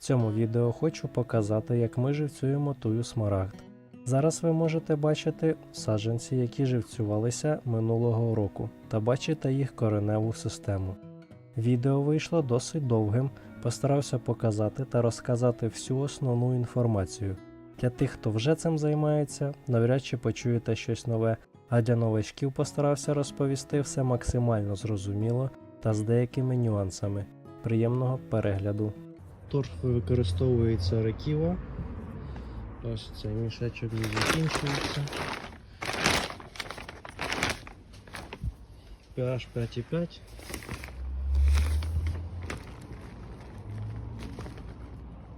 цьому відео хочу показати, як ми живцюємо тую смарагд. Зараз ви можете бачити саджанці, які живцювалися минулого року, та бачите їх кореневу систему. Відео вийшло досить довгим, постарався показати та розказати всю основну інформацію. Для тих, хто вже цим займається, навряд чи почуєте щось нове, а для новачків постарався розповісти все максимально зрозуміло та з деякими нюансами. Приємного перегляду. Торф використовується реківа. Ось цей мішечок не закінчується. pH 5,5.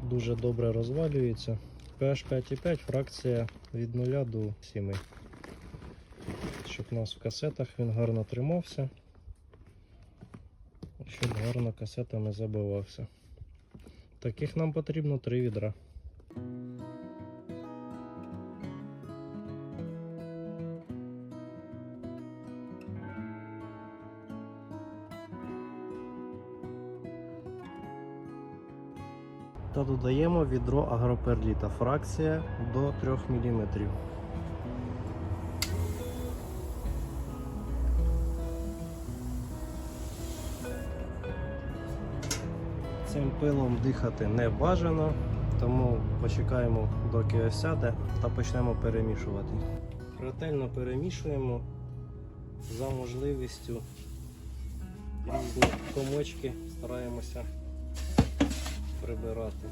Дуже добре розвалюється. pH 5,5 фракція від 0 до 7. Щоб у нас в касетах він гарно тримався. Щоб гарно касетами забивався. Таких нам потрібно три відра. Та додаємо відро агроперліта. Фракція до 3 мм. Цим пилом дихати не бажано, тому почекаємо, доки осяде, та почнемо перемішувати. Ретельно перемішуємо за можливістю різні комочки стараємося прибирати.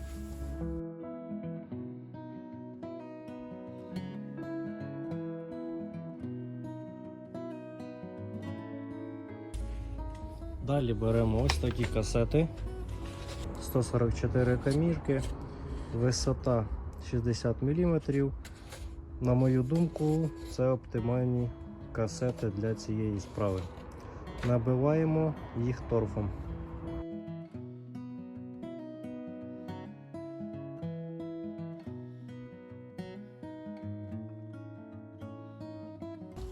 Далі беремо ось такі касети. 144 камірки, висота 60 мм. На мою думку, це оптимальні касети для цієї справи. Набиваємо їх торфом.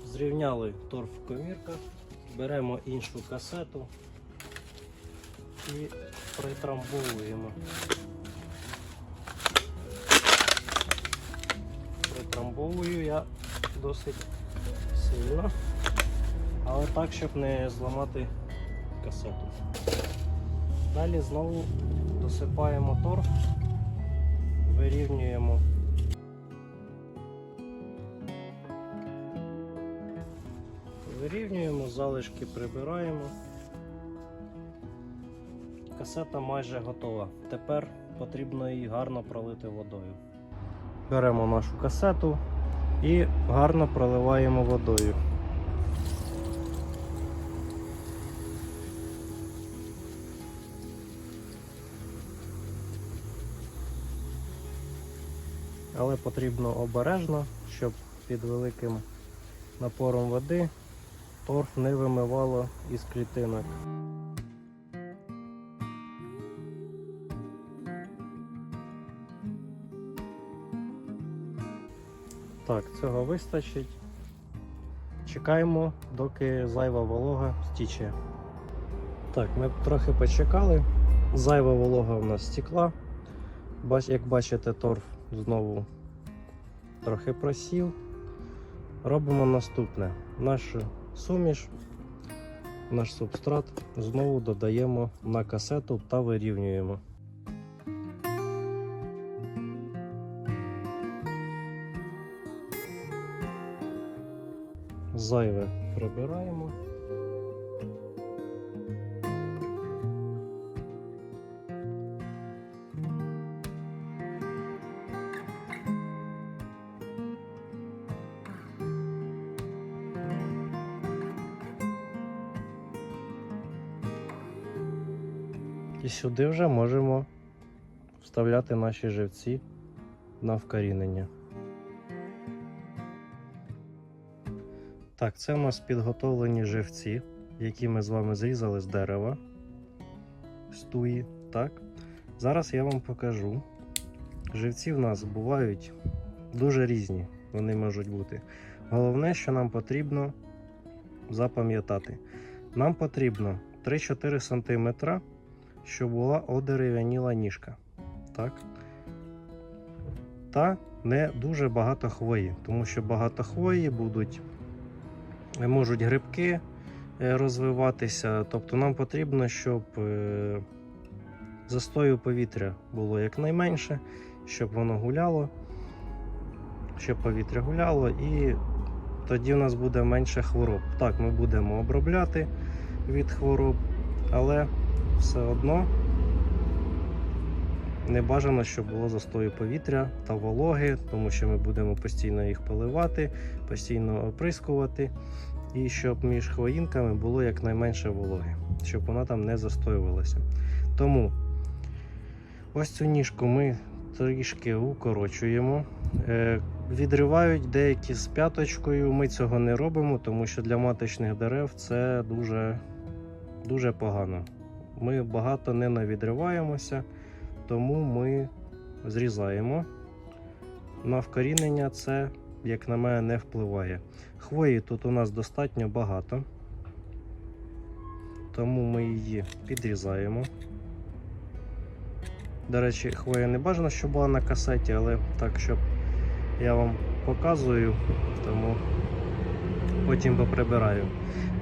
Зрівняли торф в комірках, беремо іншу касету і притрамбовуємо. Притрамбовую я досить сильно, але так, щоб не зламати касету. Далі знову досипаємо торф, вирівнюємо. Вирівнюємо, залишки прибираємо. Касета майже готова. Тепер потрібно її гарно пролити водою. Беремо нашу касету і гарно проливаємо водою. Але потрібно обережно, щоб під великим напором води торф не вимивало із клітинок. Так, цього вистачить. Чекаємо, доки зайва волога стіче. Так, ми трохи почекали. Зайва волога у нас стекла. Як бачите, торф знову трохи просів. Робимо наступне. Нашу суміш, наш субстрат знову додаємо на касету та вирівнюємо. Зайве прибираємо. І сюди вже можемо вставляти наші живці на вкорінення. Так, це у нас підготовлені живці, які ми з вами зрізали з дерева, з туї. Так. Зараз я вам покажу. Живці в нас бувають дуже різні, вони можуть бути. Головне, що нам потрібно запам'ятати. Нам потрібно 3-4 см, щоб була одерев'яніла ніжка. Так. Та не дуже багато хвої, тому що багато хвої будуть, можуть грибки е, розвиватися. Тобто нам потрібно, щоб е, застою повітря було якнайменше, щоб воно гуляло, щоб повітря гуляло, і тоді у нас буде менше хвороб. Так, ми будемо обробляти від хвороб, але все одно не бажано, щоб було застою повітря та вологи, тому що ми будемо постійно їх поливати, постійно оприскувати, і щоб між хвоїнками було якнайменше вологи, щоб вона там не застоювалася. Тому ось цю ніжку ми трішки укорочуємо. Е, Відривають деякі з п'яточкою. Ми цього не робимо, тому що для маточних дерев це дуже, дуже погано. Ми багато не навідриваємося, тому ми зрізаємо. На вкорінення це, як на мене, не впливає. Хвої тут у нас достатньо багато, тому ми її підрізаємо. До речі, хвоя не бажано, щоб була на касеті, але так, щоб я вам показую, тому потім поприбираю.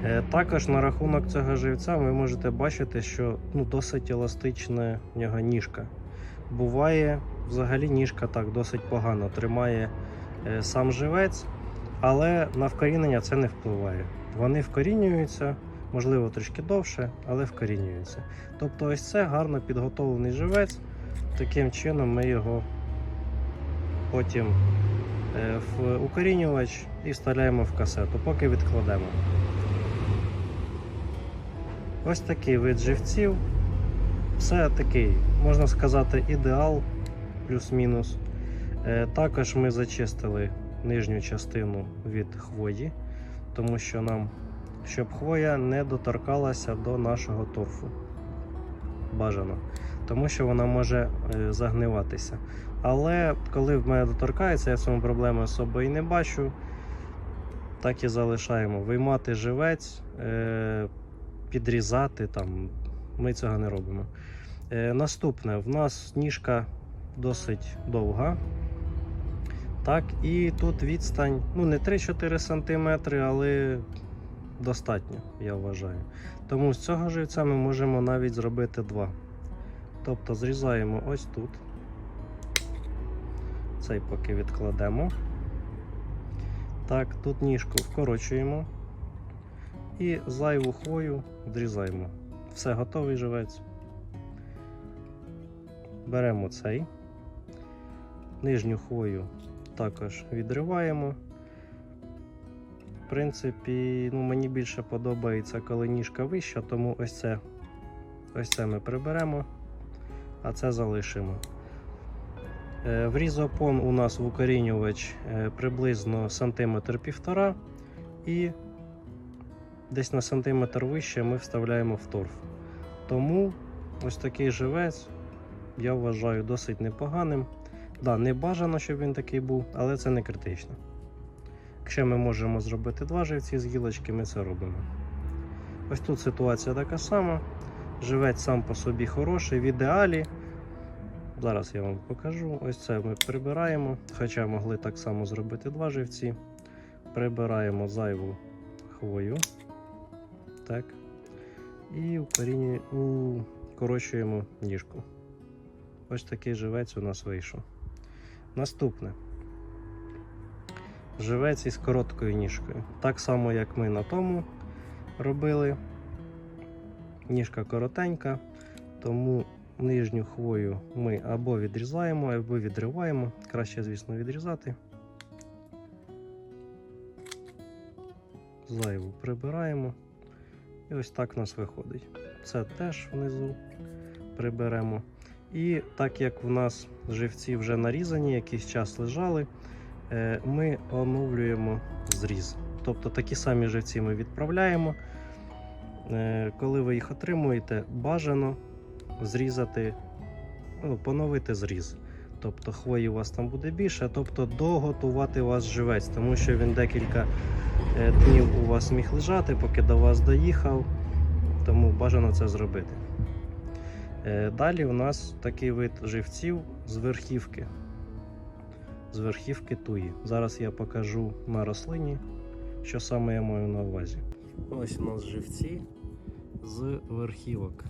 Е, Також на рахунок цього живця ви можете бачити, що ну, досить еластична в нього ніжка. Буває, взагалі ніжка так досить погано тримає е, сам живець, але на вкорінення це не впливає. Вони вкорінюються, можливо, трішки довше, але вкорінюються. Тобто, ось це гарно підготовлений живець. Таким чином ми його потім в укорінювач і вставляємо в касету, поки відкладемо. Ось такий вид живців. Все такий, можна сказати, ідеал плюс-мінус. Е, Також ми зачистили нижню частину від хвої, тому що нам, щоб хвоя не доторкалася до нашого торфу. Бажано. Тому що вона може е, загниватися. Але коли в мене доторкається, я в цьому проблеми особої не бачу. Так і залишаємо. Виймати живець, е, підрізати там. Ми цього не робимо. Е, наступне, в нас ніжка досить довга. Так, і тут відстань ну не 3-4 см, але достатньо, я вважаю. Тому з цього живця ми можемо навіть зробити два. Тобто зрізаємо ось тут. Цей поки відкладемо. Так, тут ніжку вкорочуємо і зайву хвою зрізаємо. Все, готовий живець. Беремо цей, нижню хвою також відриваємо. В принципі, ну, мені більше подобається, коли ніжка вища, тому ось це, ось це ми приберемо, а це залишимо. Е, В різопон у нас в укорінювач е, приблизно сантиметр півтора і десь на сантиметр вище ми вставляємо в торф. Тому ось такий живець я вважаю досить непоганим. Да, не бажано, щоб він такий був, але це не критично. Якщо ми можемо зробити два живці з гілочки, ми це робимо. Ось тут ситуація така сама. Живець сам по собі хороший, в ідеалі. Зараз я вам покажу. Ось це ми прибираємо, хоча могли так само зробити два живці. Прибираємо зайву хвою. Так. І укорінює- укорочуємо ніжку. Ось такий живець у нас вийшов. Наступне. Живець із короткою ніжкою. Так само, як ми на тому робили. Ніжка коротенька, тому нижню хвою ми або відрізаємо, або відриваємо. Краще, звісно, відрізати. Зайву прибираємо. І ось так у нас виходить. Це теж внизу приберемо. І так як в нас живці вже нарізані, якийсь час лежали, е, ми оновлюємо зріз. Тобто такі самі живці ми відправляємо. Е, Коли ви їх отримуєте, бажано зрізати, ну, поновити зріз. Тобто хвої у вас там буде більше, тобто доготувати вас живець, тому що він декілька е, днів у вас міг лежати, поки до вас доїхав, тому бажано це зробити. Е, Далі у нас такий вид живців з верхівки. З верхівки туї. Зараз я покажу на рослині, що саме я маю на увазі. Ось у нас живці з верхівок.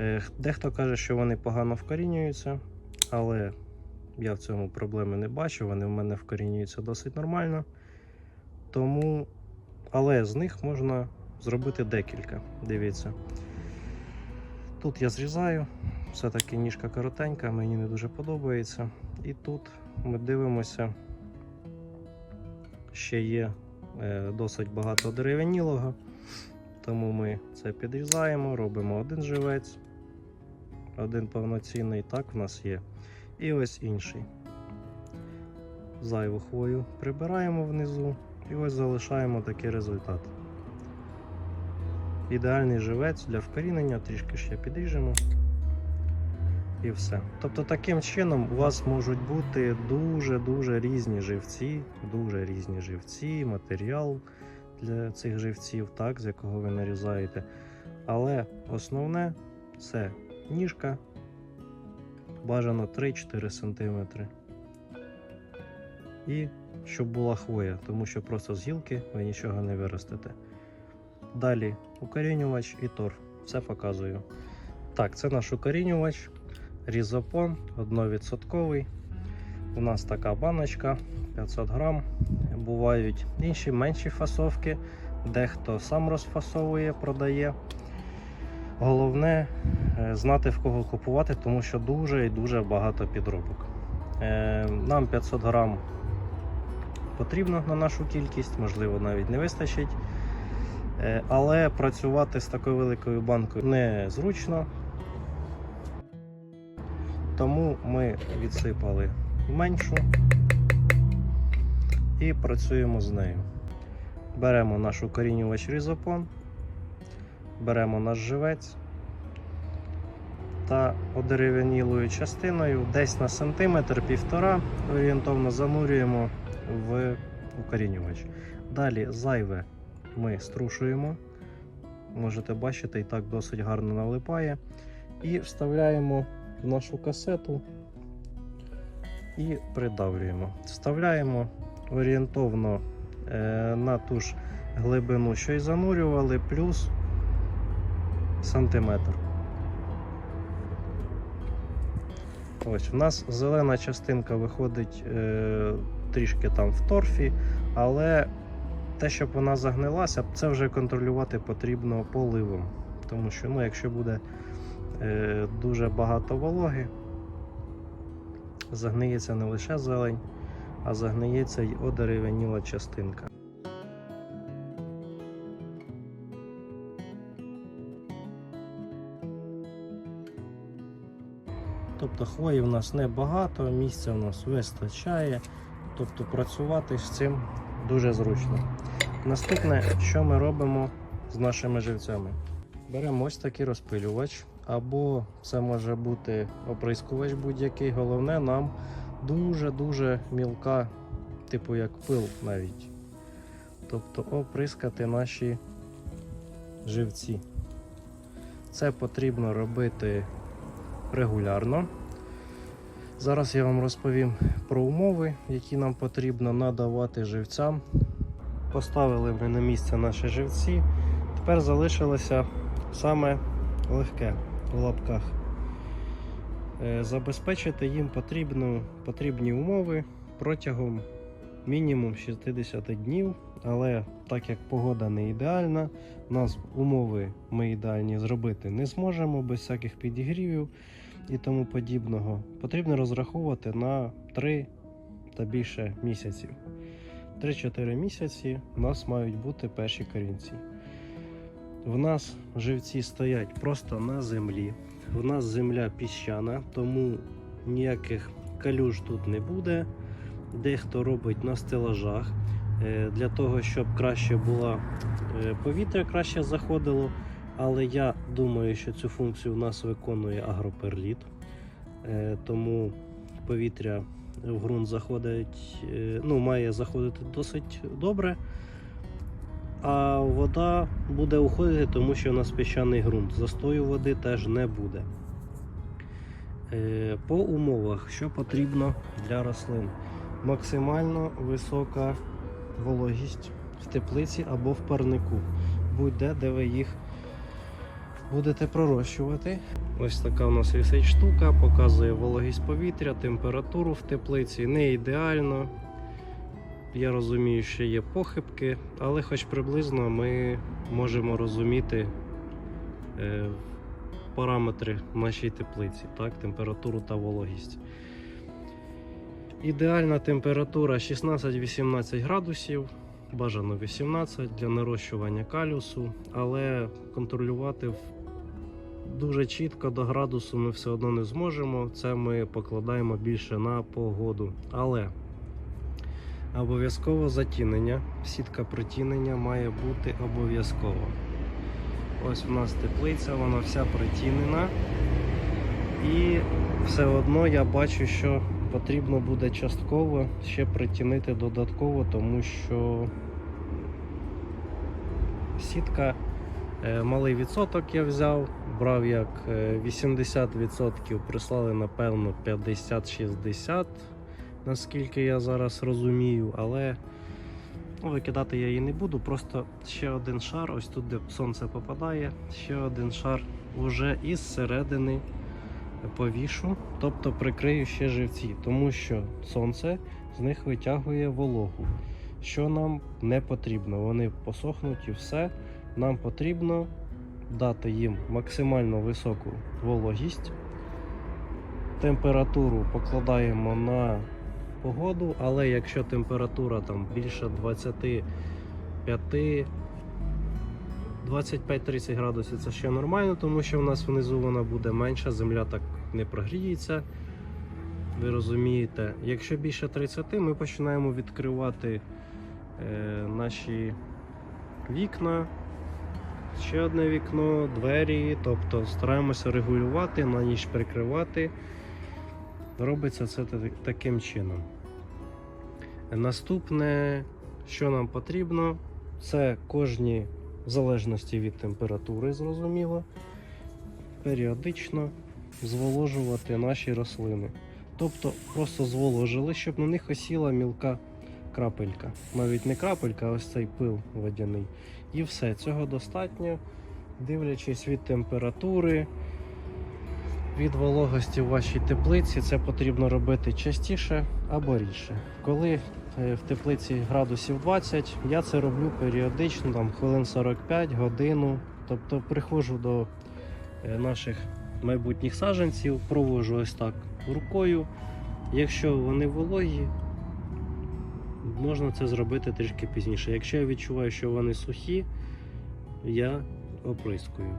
Е, Дехто каже, що вони погано вкорінюються, але я в цьому проблеми не бачу. Вони в мене вкорінюються досить нормально. Тому, але з них можна зробити декілька. Дивіться. Тут я зрізаю, все-таки ніжка коротенька, мені не дуже подобається. І тут ми дивимося, ще є е, досить багато дерев'янілого, тому ми це підрізаємо, робимо один живець, один повноцінний, так в нас є. І ось інший. Зайву хвою прибираємо внизу і ось залишаємо такий результат. Ідеальний живець для вкорінення, трішки ще підріжемо. І все. Тобто таким чином у вас можуть бути дуже-дуже різні живці, дуже різні живці, матеріал для цих живців, так, з якого ви нарізаєте. Але основне це ніжка, бажано 3-4 см. І щоб була хвоя, тому що просто з гілки ви нічого не виростете. Далі укорінювач і торф. Все показую. Так, це наш укорінювач. Різопон 1%. У нас така баночка 500 грам. Бувають інші менші фасовки. Дехто сам розфасовує, продає. Головне е, знати в кого купувати, тому що дуже і дуже багато підробок. Е, Нам 500 грам потрібно на нашу кількість, можливо, навіть не вистачить. Е, Але працювати з такою великою банкою незручно. Тому ми відсипали меншу і працюємо з нею. Беремо наш укорінювач різопон, беремо наш живець та одерев'янілою частиною десь на сантиметр півтора орієнтовно занурюємо в укорінювач. Далі зайве ми струшуємо. Можете бачити, і так досить гарно налипає. І вставляємо в нашу касету і придавлюємо. Вставляємо орієнтовно е, на ту ж глибину, що й занурювали, плюс сантиметр. Ось, у нас зелена частинка виходить е, трішки там в торфі, але те, щоб вона загнилася, це вже контролювати потрібно поливом. Тому що, ну, якщо буде е, дуже багато вологи, загниється не лише зелень, а загниється й одерев'яніла частинка. Тобто хвої в нас небагато, місця в нас вистачає, тобто працювати з цим дуже зручно. Наступне, що ми робимо з нашими живцями? Беремо ось такий розпилювач, або це може бути оприскувач будь-який. Головне нам дуже-дуже мілка, типу як пил навіть. Тобто оприскати наші живці. Це потрібно робити регулярно. Зараз я вам розповім про умови, які нам потрібно надавати живцям. Поставили ми на місце наші живці. Тепер залишилося саме легке в лапках. Е, Забезпечити їм потрібно, потрібні умови протягом мінімум 60 днів, але так як погода не ідеальна, у нас умови ми ідеальні зробити не зможемо без всяких підігрівів і тому подібного. Потрібно розраховувати на 3 та більше місяців. 3-4 місяці у нас мають бути перші корінці. В нас живці стоять просто на землі. В нас земля піщана, тому ніяких калюж тут не буде. Дехто робить на стелажах е, для того, щоб краще було е, повітря краще заходило. Але я думаю, що цю функцію в нас виконує агроперліт. Е, Тому повітря в ґрунт заходить, е, ну, має заходити досить добре. а вода буде уходити, тому що у нас піщаний ґрунт. Застою води теж не буде. Е, По умовах, що потрібно для рослин? Максимально висока вологість в теплиці або в парнику. Будь-де, де ви їх будете пророщувати. Ось така у нас висить штука, показує вологість повітря, температуру в теплиці. Не ідеально. Я розумію, що є похибки, але хоч приблизно ми можемо розуміти е, параметри нашій теплиці, так, температуру та вологість. Ідеальна температура 16-18 градусів, бажано 18 для нарощування калюсу, але контролювати в- дуже чітко до градусу ми все одно не зможемо. Це ми покладаємо більше на погоду. Але обов'язково затінення, сітка притінення має бути обов'язково. Ось у нас теплиця, вона вся притінена. І все одно я бачу, що потрібно буде частково ще притінити додатково, тому що сітка е, малий відсоток я взяв, брав як е, 80%, прислали напевно 50-60%, наскільки я зараз розумію, але ну, викидати я її не буду. Просто ще один шар, ось тут де сонце попадає, ще один шар уже із середини повішу, тобто прикрию ще живці, тому що сонце з них витягує вологу. Що нам не потрібно, вони посохнуть і все. Нам потрібно дати їм максимально високу вологість. Температуру покладаємо на погоду, але якщо температура там більше 25 25-30 градусів це ще нормально, тому що в нас внизу вона буде менша, земля так не прогріється. Ви розумієте, якщо більше 30, ми починаємо відкривати е, наші вікна, ще одне вікно, двері, тобто стараємося регулювати, на ніч прикривати. Робиться це таким чином. Наступне, що нам потрібно, це кожні в залежності від температури, зрозуміло, періодично зволожувати наші рослини. Тобто просто зволожили, щоб на них осіла мілка крапелька. Навіть не крапелька, а ось цей пил водяний. І все, цього достатньо, дивлячись від температури, від вологості в вашій теплиці, це потрібно робити частіше або рідше. Коли е, в теплиці градусів 20, я це роблю періодично, там хвилин 45, годину. Тобто приходжу до е, наших майбутніх саджанців, провожу ось так рукою. Якщо вони вологі, можна це зробити трішки пізніше. Якщо я відчуваю, що вони сухі, я оприскую.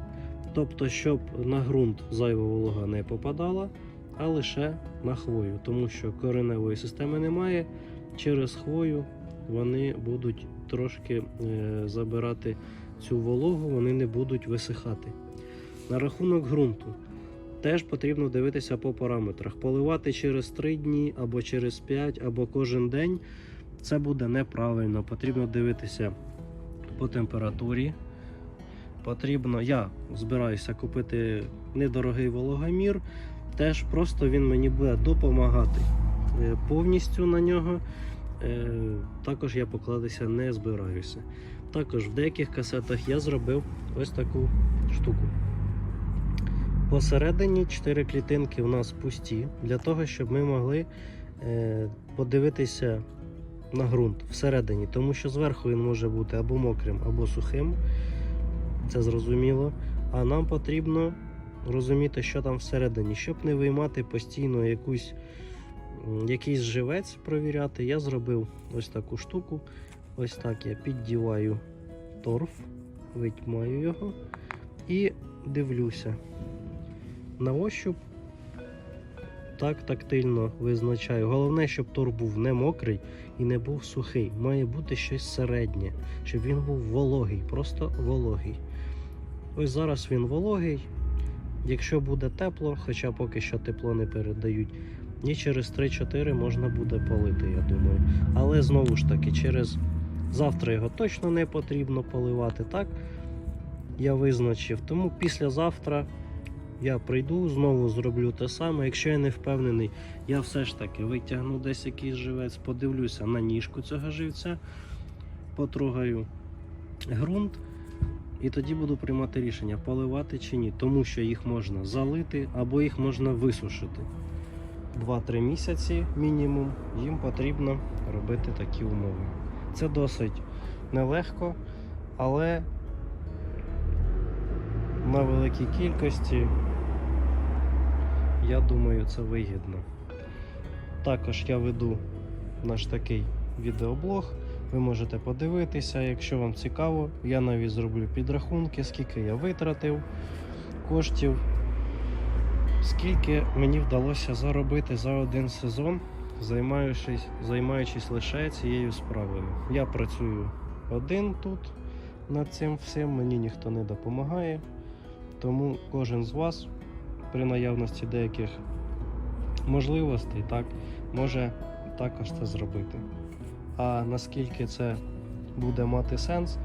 Тобто, щоб на ґрунт зайва волога не попадала, а лише на хвою, тому що кореневої системи немає. Через хвою вони будуть трошки е, забирати цю вологу, вони не будуть висихати. На рахунок ґрунту теж потрібно дивитися по параметрах. Поливати через 3 дні або через 5, або кожен день це буде неправильно. Потрібно дивитися по температурі. Потрібно, я збираюся купити недорогий вологомір. Теж просто він мені буде допомагати е, повністю на нього. Е, Також я покладатися не збираюся. Також в деяких касетах я зробив ось таку штуку. Посередині 4 клітинки у нас пусті, для того, щоб ми могли е, подивитися на ґрунт всередині, тому що зверху він може бути або мокрим, або сухим. Це зрозуміло. А нам потрібно розуміти, що там всередині, щоб не виймати постійно якусь, якийсь живець провіряти. Я зробив ось таку штуку. Ось так я піддіваю торф, витьмаю його і дивлюся. На ощуп так тактильно визначаю. Головне, щоб торф був не мокрий і не був сухий. Має бути щось середнє, щоб він був вологий, просто вологий. Ось зараз він вологий. Якщо буде тепло, хоча поки що тепло не передають, і через 3-4 можна буде полити, я думаю. Але знову ж таки, через Завтра його точно не потрібно поливати, так? Я визначив. Тому післязавтра я прийду, знову зроблю те саме. Якщо я не впевнений, я все ж таки витягну десь якийсь живець, подивлюся на ніжку цього живця, потрогаю ґрунт. І тоді буду приймати рішення, поливати чи ні, тому що їх можна залити або їх можна висушити. 2-3 місяці мінімум їм потрібно робити такі умови. Це досить нелегко, але на великій кількості, я думаю, це вигідно. Також я веду наш такий відеоблог. Ви можете подивитися, якщо вам цікаво, я навіть зроблю підрахунки, скільки я витратив коштів, скільки мені вдалося заробити за один сезон, займаючись, займаючись лише цією справою. Я працюю один тут над цим всім, мені ніхто не допомагає, тому кожен з вас при наявності деяких можливостей так, може також це зробити. А наскільки це буде мати сенс,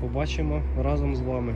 побачимо разом з вами.